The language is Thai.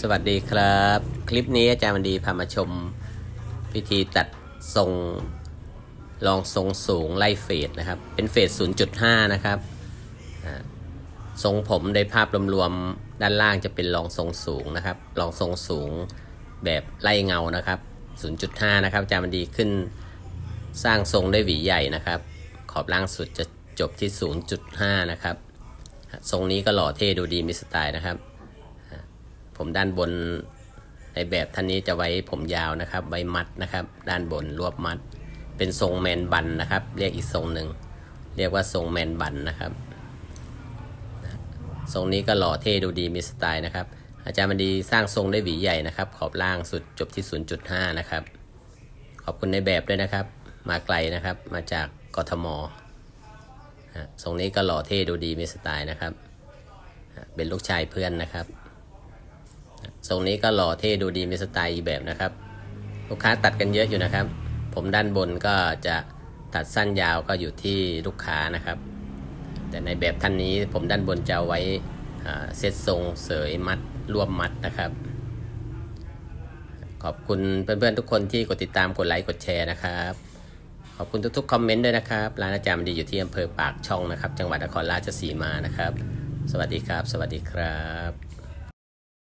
สวัสดีครับ คลิปนี้อาจารย์วันดีพามาชม พิธีตัดทรงรองทรงสูงไล่เฟดนะครับ เป็นเฟด0.5 นะครับทรงผมในภาพรวมๆด้านล่างจะเป็นรองทรงสูงนะครับรองทรงสูงแบบไล่เงานะครับ 0.5 นะครับอาจารย์วันดีขึ้นสร้างทรงได้หวีใหญ่นะครับ ขอบล่างสุดจะจบที่ 0.5 นะครับ ทรงนี้ก็หล่อเท่ดูดีมีสไตล์นะครับ ผมด้านบนในแบบท่านนี้จะไว้ผมยาวนะครับ ไว้มัดนะครับ ด้านบนรวบมัด เป็นทรงแมนบันนะครับ เรียกอีกทรงหนึ่งเรียกว่าทรงแมนบันนะครับทรงนี้ก็หล่อเท่ดูดีมีสไตล์นะครับ อาจารย์มันดีสร้างทรงได้หวีใหญ่นะครับ ขอบล่างสุดจบที่ 0.5 นะครับ ขอบคุณในแบบด้วยนะครับ มาไกลนะครับมาจากกทมทรงนี้ก็หล่อเท่ดูดีมีสไตล์นะครับ เป็นลูกชายเพื่อนนะครับ ทรงนี้ก็หล่อเท่ดูดีมีสไตล์อีแบบนะครับ ลูกค้าตัดกันเยอะอยู่นะครับ ผมด้านบนก็จะตัดสั้นยาวก็อยู่ที่ลูกค้านะครับ แต่ในแบบท่านนี้ผมด้านบนจะไว้เซตทรงเสยมัดรวบมัดนะครับ ขอบคุณเพื่อนๆทุกคนที่กดติดตามกดไลค์กดแชร์นะครับ ขอบคุณทุกๆคอมเมนต์ด้วยนะครับร้านอาจารย์ดีอยู่ที่อำเภอปากช่องนะครับ จังหวัดนครราชสีมานะครับ สวัสดีครับ สวัสดีครับ